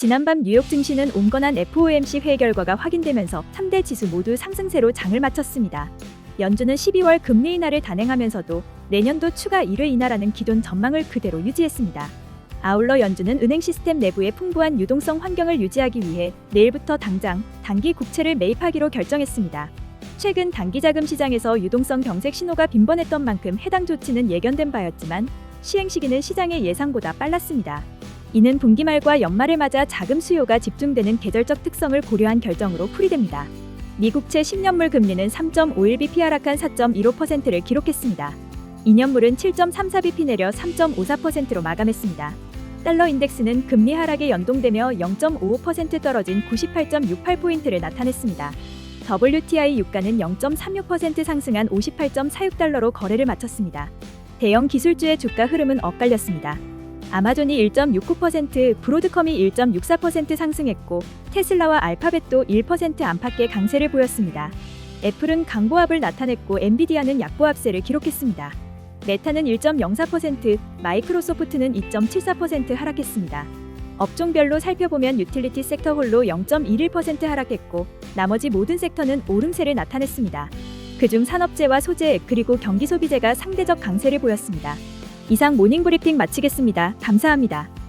지난밤 뉴욕 증시는 온건한 FOMC 회의 결과가 확인되면서 3대 지수 모두 상승세로 장을 마쳤습니다. 연준은 12월 금리 인하를 단행하면서도 내년도 추가 1회 인하라는 기존 전망을 그대로 유지했습니다. 아울러 연준은 은행 시스템 내부의 풍부한 유동성 환경을 유지하기 위해 내일부터 당장 단기 국채를 매입하기로 결정했습니다. 최근 단기 자금 시장에서 유동성 경색 신호가 빈번했던 만큼 해당 조치는 예견된 바였지만 시행 시기는 시장의 예상보다 빨랐습니다. 이는 분기 말과 연말을 맞아 자금 수요가 집중되는 계절적 특성을 고려한 결정으로 풀이됩니다. 미국채 10년물 금리는 3.51bp 하락한 4.15%를 기록했습니다. 2년물은 7.34bp 내려 3.54%로 마감했습니다. 달러 인덱스는 금리 하락에 연동되며 0.55% 떨어진 98.68포인트를 나타냈습니다. WTI 유가는 0.36% 상승한 58.46달러로 거래를 마쳤습니다. 대형 기술주의 주가 흐름은 엇갈렸습니다. 아마존이 1.69%, 브로드컴이 1.64% 상승했고 테슬라와 알파벳도 1% 안팎의 강세를 보였습니다. 애플은 강보합을 나타냈고 엔비디아는 약보합세를 기록했습니다. 메타는 1.04%, 마이크로소프트는 2.74% 하락했습니다. 업종별로 살펴보면 유틸리티 섹터 홀로 0.21% 하락했고 나머지 모든 섹터는 오름세를 나타냈습니다. 그중 산업재와 소재 그리고 경기 소비재가 상대적 강세를 보였습니다. 이상 모닝 브리핑 마치겠습니다. 감사합니다.